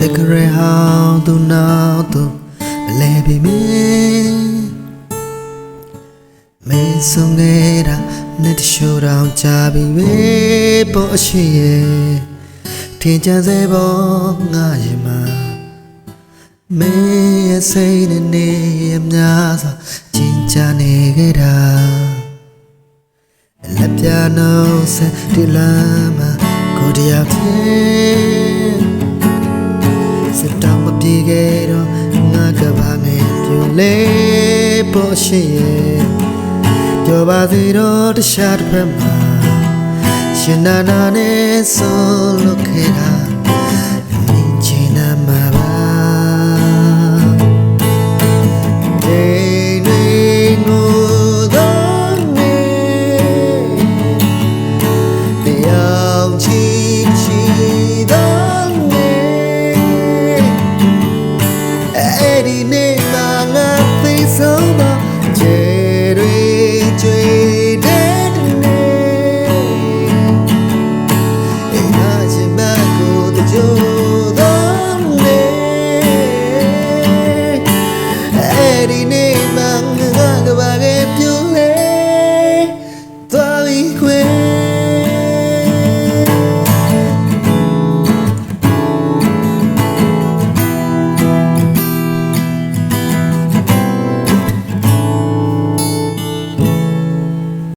ရဟောင်းသူနောက်သူမလဲပြီမင်းမင်းဆုံးနေတာနဲ့တရှိုးတောင်ကြပြီပဲပေါ်အရှိရဲ့ထင်ကြစေပေါ်ငါရင်မှာမင်းရဲ့စိတ်နဲ့နေရများစွာကျင်ချနေခဲ့တာလက်ပြနှုတ်ဆက်ဒီလမ်းမှာကိုတယောက်ချင်း စတောင်းမပြေခဲ့တော့ငါကဘာငယ်ပြိုလဲပေါ်ရှိရဲ့ပြောပါသေးတော့တခြားတစ်ဖက်မှာရှင်နာနာနဲ့ဆုံးလို့ခဲ့တာမင်းချင်နာမှာပါဒေနေငိုသောနေတရားချီ